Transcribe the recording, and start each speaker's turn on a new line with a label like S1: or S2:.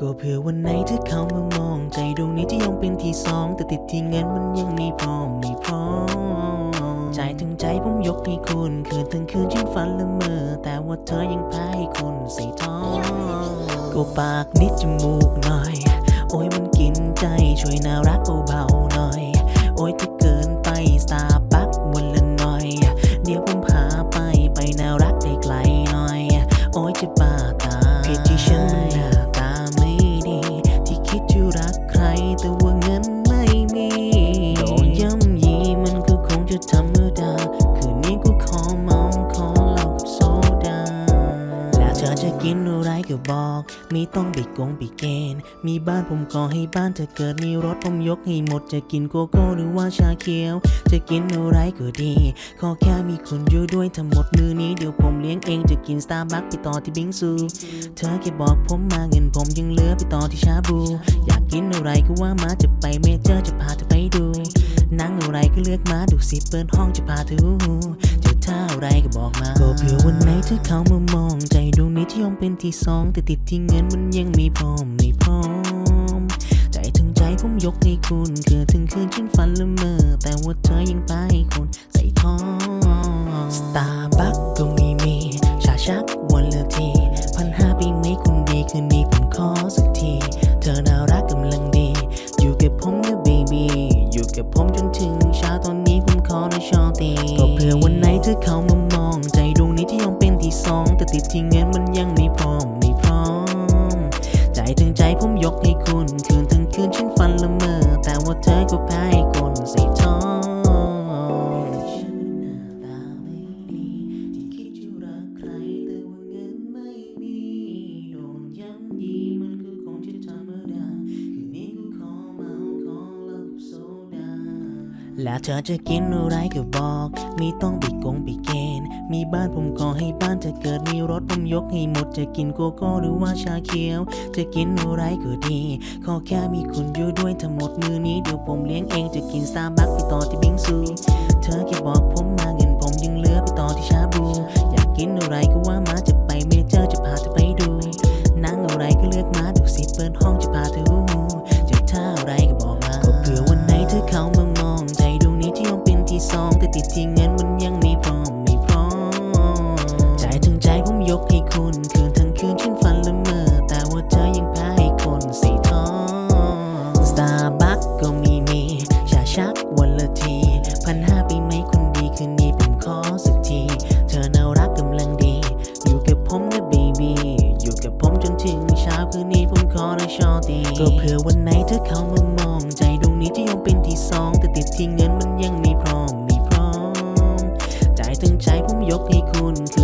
S1: ก็เพื่อวันไหนที่เขามามอง ใจดวงนี้จะยังเป็นที่สอง แต่ติดที่เงินมันยังไม่พร้อมไม่พร้อมใจถึงใจผมยกให้คุณคืนทั้งคืนฉันฝันละเมอแต่ว่าเธอยังแพ้ให้คุณใส่ท้องก็ปากนิดจมูกหน่อย โอ้ยมันกินใจช่วยน่ารักเบาๆหน่อย โอ้ยถ้าเกินไปสตาร์บัควันละหน่อย เดี๋ยวผมพาไปไปน่ารักไกลๆหน่อย โอ้ยจะบ้า กินอะไรก็บอกมีต้องไปกงไปเกณฑ์มีบ้านผมก็ให้บ้านถ้าเกิดมีรถผมยกให้หมดจะกินโกโก้หรือว่าชาเขียว จะกินอะไรก็ดี ขอแค่มีคนอยู่ด้วยทั้งหมดมือนี้เดี๋ยวผมเลี้ยงเองจะกินสตาร์บัคไปต่อที่บิงซูเธอแค่บอกผมมาเงินผมยังเหลือไปต่อที่ชาบู อยากกินอะไรก็ว่ามาจะไปเมเจอร์จะพาเธอไปดูหนังอะไรก็เลือกมาดูสิเปิดห้องจะพาเธอหูจะ ท่าอะไรก็บอกมา ก็เผื่อวันไหนเธอเข้ามามอง ใจดวงนี้ที่ยอมเป็นที่สอง แต่ติดที่เงินมันยังไม่พร้อมไม่พร้อม ใจถึงใจผมยกให้คุณคือถึงคืนฉันฝันละเมอ แต่ว่าเธอยังไปคนใส่ท้องสตาร์บัคก็มีมี ชาชักวันละทีพันห้าปีไม่คุณดีคืนนี้ผมขอสักที เธอน่ารักกำลังดี อยู่กับผมนะเบบีอยู่กับผมจนถึง คืนฉันฝันละเมอแต่ว่าเธอก็แพ้ให้คนใส่ท้อง แล้วเธอจะกินอะไรก็บอก มีต้องไปกงไปเกนมีบ้านผมก็ให้บ้านจะเกิดมีรถผมยกให้หมด จะกินโกโก้หรือว่าชาเขียว จะกินอะไรก็ดี ขอแค่มีคุณอยู่ด้วยทั้งหมดมือนี้เดี๋ยวผมเลี้ยงเองจะกินซาบัคไปต่อที่บิงซู เธอแค่บอก ทนคืนทั้งคืนฉันฝันละเมอแต่ว่าเธอยังแพ้ให้คนสีทองสตาร์บัคก็มีมีชาชักวันละทีพันห้าปีไหมคนดีคืนนี้ผมขอสักที เธอน่ารักกำลังดี อยู่กับผมนะเบบี้อยู่กับผมจนถึงเช้าคืนนี้ผมขอนะชอตีก็เพื่อวันไหนเธอเข้ามามองใจดวงนี้จะยังเป็นที่สองแต่ติดที่เงินมันยังไม่พร้อมไม่พร้อมใจถึงใจผมยกให้คุณคือ